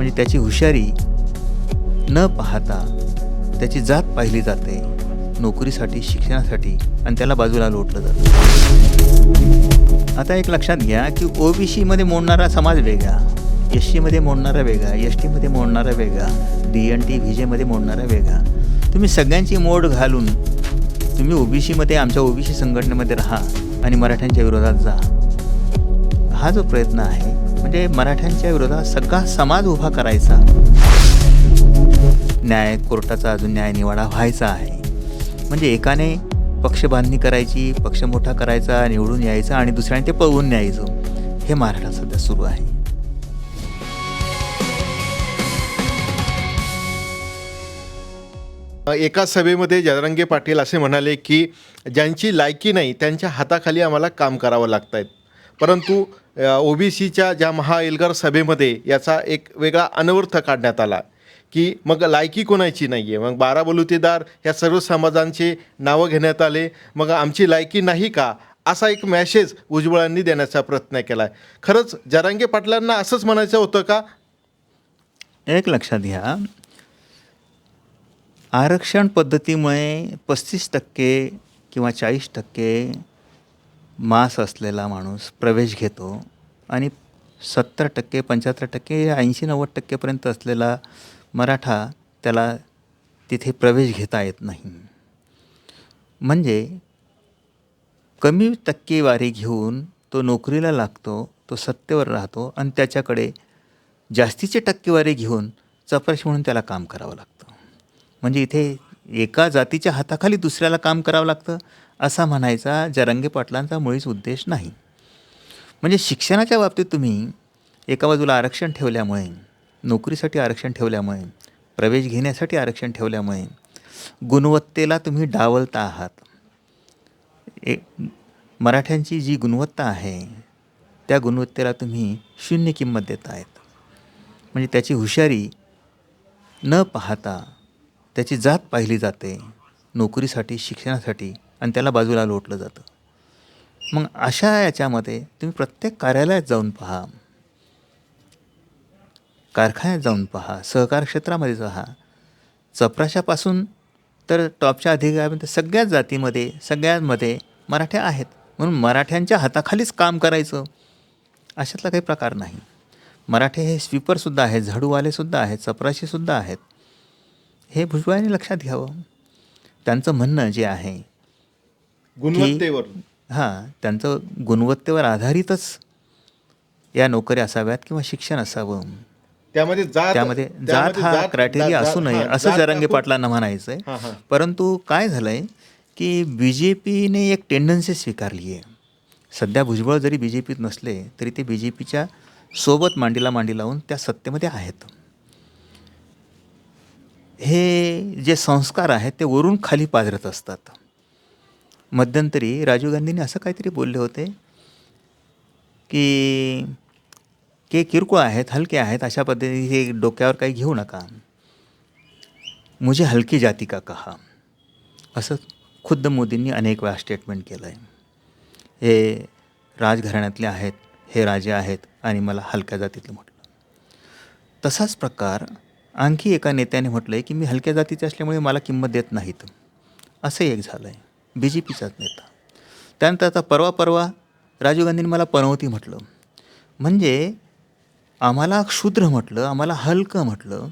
म्हणजे त्याची हुशारी न पाहता त्याची जात पाहिली जाते नोकरीसाठी शिक्षणासाठी आणि त्याला बाजूला लोटलं जातं. आता एक लक्षात घ्या की ओबीसीमध्ये मोडणारा समाज वेगळा एस सीमध्ये मोडणारा वेगळा एस टीमध्ये मोडणारा वेगळा डी एन टी व्ही जेमध्ये मोडणारा वेगळा. तुम्ही सगळ्यांची मोड घालून तुम्ही ओबीसीमध्ये आमच्या ओबीसी संघटनेमध्ये राहा आणि मराठ्यांच्या विरोधात जा. हा जो प्रयत्न आहे म्हणजे मराठ्यांच्या विरोधात सगळा समाज उभा करायचा. न्याय कोर्टाचा अजून न्याय निवाडा व्हायचा आहे. म्हणजे एकाने पक्ष बांधणी करायची पक्ष मोठा करायचा निवडून यायचा आणि दुसऱ्याने ते पळवून न्यायचं. हे महाराष्ट्रात सध्या सुरू आहे. एका सभेमध्ये जयरंगे पाटील असे म्हणाले की ज्यांची लायकी नाही त्यांच्या हाताखाली आम्हाला काम करावं लागत आहेत परंतु ओबीसीच्या ज्या महाएल्गार सभेमध्ये याचा एक वेगळा अनवर्थ काढण्यात आला की मग लायकी कोणाची नाही आहे मग बारा बलुतेदार ह्या सर्व समाजांचे नावं घेण्यात आले. मग आमची लायकी नाही का? असा एक मॅसेज भुजबळांनी देण्याचा प्रयत्न केला. आहे खरंच जरांगे पाटलांना असंच म्हणायचं होतं का? एक लक्षात घ्या. आरक्षण पद्धतीमुळे पस्तीस टक्के किंवा चाळीस टक्के मास असलेला माणूस प्रवेश घेतो आणि सत्तर टक्के पंच्याहत्तर टक्के ऐंशी नव्वद टक्केपर्यंत असलेला मराठा त्याला तिथे प्रवेश घेता येत नाही. म्हणजे कमी टक्केवारी घेऊन तो नोकरीला लागतो तो सत्तेवर राहतो आणि त्याच्याकडे जास्तीची टक्केवारी घेऊन चपराशी म्हणून त्याला काम करावं लागतं. म्हणजे इथे एका जातीच्या हाताखाली दुसऱ्याला काम करावं लागतं असा म्हणायचा जरंगे पाटलांचा मुळीच उद्देश नाही. म्हणजे शिक्षणाच्या बाबतीत तुम्ही एका बाजूला आरक्षण ठेवल्यामुळे नोकरीसाठी आरक्षण ठेवल्यामुळे प्रवेश घेण्यासाठी आरक्षण ठेवल्यामुळे गुणवत्तेला तुम्ही डावलता आहात. ए मराठ्यांची जी गुणवत्ता आहे त्या गुणवत्तेला तुम्ही शून्य किंमत देत आहेत. म्हणजे त्याची हुशारी न पाहता त्याची जात पाहिली जाते नोकरीसाठी शिक्षणासाठी आणि त्याला बाजूला लोटलं जातं. मग अशा याच्यामध्ये तुम्ही प्रत्येक कार्यालयात जाऊन पहा. कारखान्यात जाऊन पहा सहकार क्षेत्रामध्ये पहा. चपराशापासून तर टॉपच्या अधिकाऱ्यापर्यंत सगळ्याच जातीमध्ये सगळ्यांमध्ये मराठ्या आहेत. म्हणून मराठ्यांच्या हाताखालीच काम करायचं. अशातला काही प्रकार नाही. मराठे हे स्वीपरसुद्धा आहेत झाडूवालेसुद्धा आहेत चपराशीसुद्धा आहेत. हे भुजबळांनी लक्षात घ्यावं. त्यांचं म्हणणं जे आहे गुणवत्तेवर. हां त्यांचं गुणवत्तेवर आधारितच या नोकऱ्या असाव्यात किंवा शिक्षण असावं. त्यामध्ये जात त्यामध्ये जात हा क्रायटेरिया असू नये असं जरांगे पाटलांना म्हणायचं. आहे परंतु काय झालं आहे की बी जे पीने एक टेंडन्सी स्वीकारली आहे सध्या भुजबळ जरी बी जे पीत नसले तरी ते बी जे पीच्या सोबत मांडीला मांडी लावून त्या सत्तेमध्ये आहेत. हे जे संस्कार आहेत ते वरून खाली पाझरत असतात. मध्यंतरी राजीव गांधींनी असं काहीतरी बोलले होते की के किरकोळ आहेत हलके आहेत अशा पद्धतीने हे डोक्यावर काही घेऊ नका. मुझे हलकी जाती का कहा? असं खुद्द मोदींनी अनेक वेळा स्टेटमेंट केलं आहे हे राजघराण्यातले आहेत हे राजे आहेत आणि मला हलक्या जातीतलं म्हटलं. तसाच प्रकार आणखी एका नेत्याने म्हटलं आहे की मी हलक्या जातीचे असल्यामुळे मला किंमत देत नाहीत. असं एक झालं आहे बी जे पीचाच नेता. त्यानंतर आता परवा परवा राजीव गांधींनी मला पनवती म्हटलं. म्हणजे आम्हाला क्षुद्र म्हटलं आम्हाला हलकं म्हटलं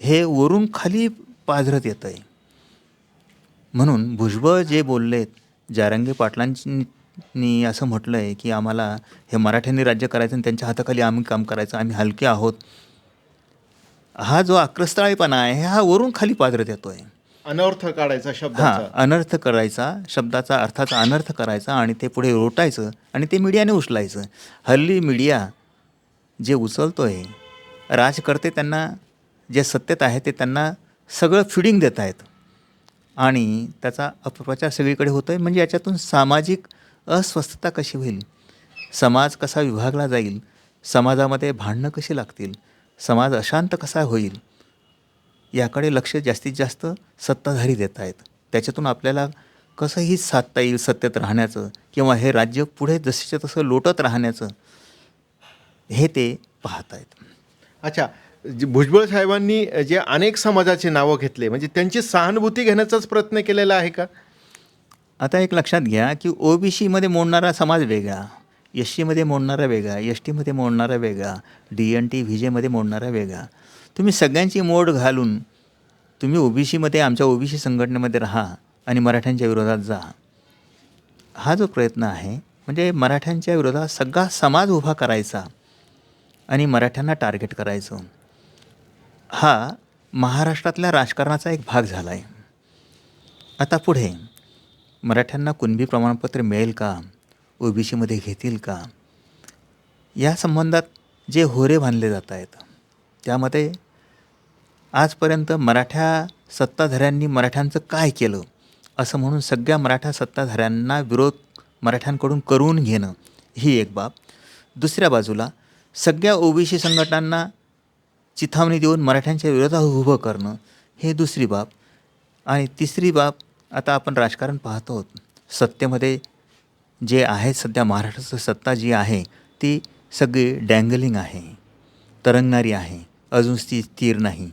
हे वरून खाली पाझरत येतं आहे म्हणून भुजबळ जे बोललेत जारंगे पाटलांनी असं म्हटलं आहे की आम्हाला हे मराठ्यांनी राज्य करायचं आणि त्यांच्या हाताखाली आम्ही काम करायचं आम्ही हलके आहोत. हा जो आक्रस्ताळीपणा आहे हा वरून खाली पाझरत येतो आहे अनर्थ काढायचा हां अनर्थ करायचा शब्दाचा अर्थाचा अनर्थ करायचा आणि ते पुढे रोटायचं आणि ते मीडियाने उचलायचं. हल्ली मीडिया जे उचलतो आहे राजकर्ते त्यांना जे सत्तेत आहे ते त्यांना सगळं फिडिंग देत आहेत. आणि त्याचा अपप्रचार सगळीकडे होतो आहे म्हणजे याच्यातून सामाजिक अस्वस्थता कशी होईल? समाज कसा विभागला जाईल? समाजामध्ये भांडणं कशी लागतील? समाज अशांत कसा होईल? याकडे लक्ष जास्तीत जास्त सत्ताधारी देत आहेत. त्याच्यातून आपल्याला कसंही साधता येईल सत्तेत राहण्याचं किंवा हे राज्य पुढे जसेच्या तसं लोटत राहण्याचं हे ते पाहत आहेत. अच्छा भुजबळ साहेबांनी जे अनेक समाजाचे नावं घेतले म्हणजे त्यांची सहानुभूती घेण्याचाच प्रयत्न केलेला आहे का? आता एक लक्षात घ्या की ओबीसीमध्ये मोडणारा समाज वेगळा एस सीमध्ये मोडणारा वेगळा एस टीमध्ये मोडणारा वेगळा डी एन टी व्ही जेमध्ये मोडणारा वेगळा. तुम्ही सगळ्यांची मोड घालून तुम्ही ओबीसीमध्ये आमच्या ओबीसी संघटनेमध्ये राहा आणि मराठ्यांच्या विरोधात जा. हा जो प्रयत्न आहे म्हणजे मराठ्यांच्या विरोधात सगळा समाज उभा करायचा आणि मराठ्यांना टार्गेट करायचं. हा महाराष्ट्रातल्या राजकारणाचा एक भाग झाला आहे आता पुढे मराठ्यांना कुणबी प्रमाणपत्र मिळेल का? ओ बी सीमध्ये घेतील का? या संबंधात जे होरे बांधले जात आहेत त्यामध्ये आजपर्यंत मराठ्या सत्ताधाऱ्यांनी मराठ्यांचं काय केलं? असं म्हणून सगळ्या मराठा सत्ताधाऱ्यांना विरोध मराठ्यांकडून करून घेणं ही एक बाब. दुसऱ्या बाजूला सगळ्या ओबीसी संघटनांना चिथावणी देऊन मराठ्यांच्या विरोधात उभं करणं हे दुसरी बाब. आणि तिसरी बाब आता आपण राजकारण पाहतो आहोत. सत्तेमध्ये जे आहे सध्या महाराष्ट्राचं सत्ता जी आहे ती सगळी डँगलिंग आहे तरंगणारी आहे. अजून ती स्थिर नाही.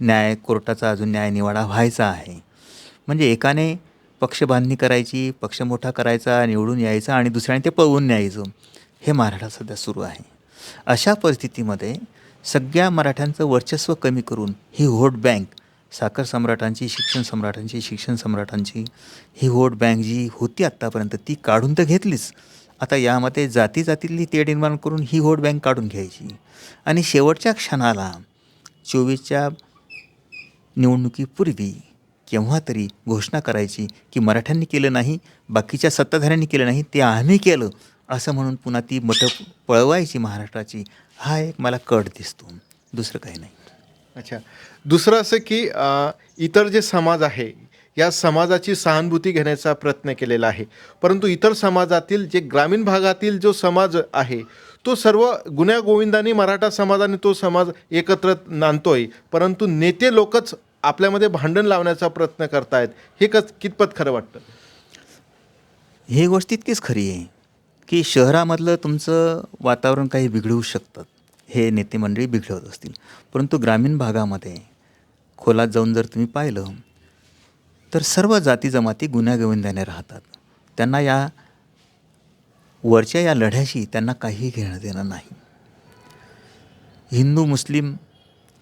न्याय कोर्टाचा अजून न्याय निवाडा व्हायचा आहे. म्हणजे एकाने पक्षबांधणी करायची पक्ष मोठा करायचा निवडून यायचा आणि दुसऱ्याने ते पळवून न्यायचं. हे महाराष्ट्रात सध्या सुरू आहे. अशा परिस्थितीमध्ये सगळ्या मराठ्यांचं वर्चस्व कमी करून ही व्होट बँक साखर सम्राटांची शिक्षण सम्राटांची शिक्षण सम्राटांची ही व्होट बँक जी होती आत्तापर्यंत ती काढून तर घेतलीच. आता यामध्ये जाती जातीतली ते निर्माण करून ही व्होट बँक काढून घ्यायची. आणि शेवटच्या क्षणाला चोवीसच्या निवडणुकीपूर्वी केव्हा तरी घोषणा करायची की मराठ्यांनी केलं नाही बाकीच्या सत्ताधाऱ्यांनी केलं नाही ते आम्ही केलं असं म्हणून पुन्हा ती मतं पळवायची महाराष्ट्राची हा एक मला कट दिसतो. दुसरं काही नाही. अच्छा. दुसरं असं की आ, इतर जे समाज आहे या समाजाची सहानुभूती घेण्याचा प्रयत्न केलेला आहे. परंतु इतर समाजातील जे ग्रामीण भागातील जो समाज आहे तो सर्व गुन्ह्यागोविंदाने मराठा समाजाने तो समाज एकत्र नांदतोय. परंतु नेते लोकच आपल्यामध्ये भांडण लावण्याचा प्रयत्न करतायत हे कच कितपत खरं वाटतं? ही गोष्ट इतकीच खरी आहे की शहरामधलं तुमचं वातावरण काही बिघडवू शकतात हे नेते मंडळी बिघडवत असतील. परंतु ग्रामीण भागामध्ये खोलात जाऊन जर तुम्ही पाहिलं तर सर्व जाती जमाती गुन्ह्यागोविंदाने राहतात. त्यांना या वरच्या या लढ्याशी त्यांना काही घेणं देणं नाही. हिंदू मुस्लिम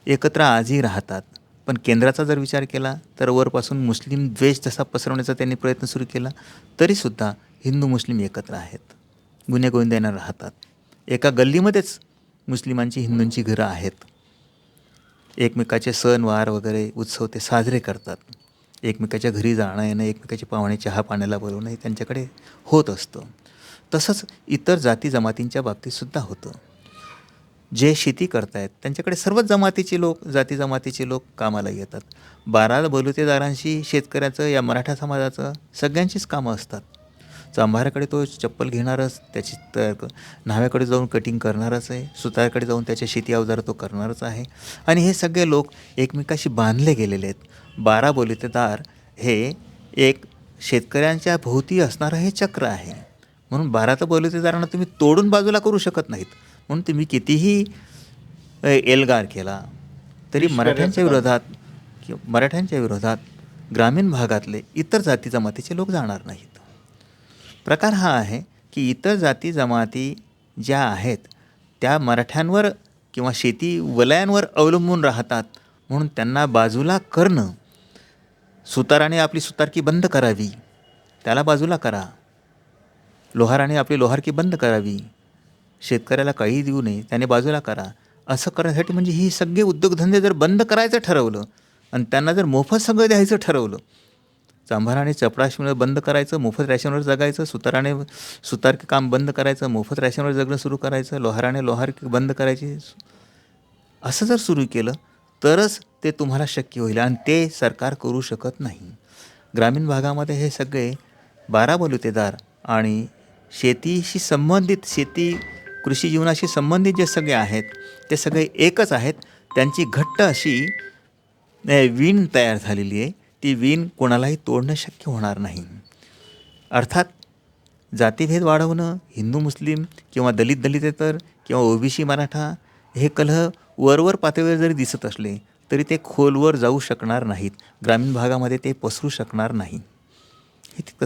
एकत्र आजही राहतात. पण केंद्राचा जर विचार केला तर वरपासून मुस्लिम द्वेष जसा पसरवण्याचा त्यांनी प्रयत्न सुरू केला तरीसुद्धा हिंदू मुस्लिम एकत्र आहेत. गुन्हे राहतात. एका गल्लीमध्येच मुस्लिमांची हिंदूंची घरं आहेत. एकमेकाचे सण वार वगैरे उत्सव ते साजरे करतात. एकमेकाच्या घरी जाणं येणं एकमेकाचे पाहुणे चहा पाण्याला बोलवणं हे त्यांच्याकडे होत असतं. तसंच इतर जाती जमातींच्या बाबतीतसुद्धा होतं. जे शेती करतायत त्यांच्याकडे सर्वच जमातीचे लोक जाती जमातीचे लोक कामाला येतात. बारा बलुतेदारांशी शेतकऱ्याचं या मराठा समाजाचं सगळ्यांचीच कामं असतात. चांभाऱ्याकडे तो चप्पल घेणारच त्याची तयार न्हाव्याकडे जाऊन कटिंग करणारच आहे सुतारकडे जाऊन त्याच्या शेती अवजार तो करणारच आहे. आणि हे सगळे लोक एकमेकाशी बांधले गेलेले आहेत. बारा बलुतेदार हे एक शेतकऱ्यांच्या भोवती असणारं हे चक्र आहे. म्हणून बारा तर बलुतेदारांना तुम्ही तोडून बाजूला करू शकत नाहीत. म्हणून तुम्ही कितीही एल्गार केला तरी मराठ्यांच्या विरोधात किंवा मराठ्यांच्या विरोधात ग्रामीण भागातले इतर जाती जमातीचे लोक जाणार नाहीत. प्रकार हा आहे की इतर जाती जमाती ज्या आहेत त्या मराठ्यांवर किंवा शेती वलयांवर अवलंबून राहतात म्हणून त्यांना बाजूला करणं सुताराने आपली सुतारकी बंद करावी त्याला बाजूला करा. लोहाराने आपली लोहारकी बंद करावी. शेतकऱ्याला काही देऊ नये त्याने बाजूला करा. असं करण्यासाठी म्हणजे ही सगळे उद्योगधंदे जर बंद करायचं ठरवलं आणि त्यांना जर मोफत सगळं द्यायचं ठरवलं चांभाराने चपराशी बंद करायचं मोफत रॅशनवर जगायचं सुताराने सुतारके काम बंद करायचं मोफत रॅशनवर जगणं सुरू करायचं लोहाराने लोहार बंद करायची असं जर सुरू केलं तरच ते तुम्हाला शक्य होईल आणि ते सरकार करू शकत नाही. ग्रामीण भागामध्ये हे सगळे बारा बलुतेदार आणि शेतीशी संबंधित शेती कृषी जीवनाशी संबंधित जे सगळे आहेत ते सगळे एकच आहेत. त्यांची घट्ट अशी वीण तयार झालेली आहे. ती वीण कोणालाही तोडणं शक्य होणार नाही. अर्थात जातीभेद वाढवणं हिंदू मुस्लिम किंवा दलित दलितेतर किंवा ओबीसी मराठा हे कलह वरवर पातळीवर जरी दिसत असले तरी ते खोलवर जाऊ शकणार नाहीत. ग्रामीण भागामध्ये ते पसरू शकणार नाही. हे तितकं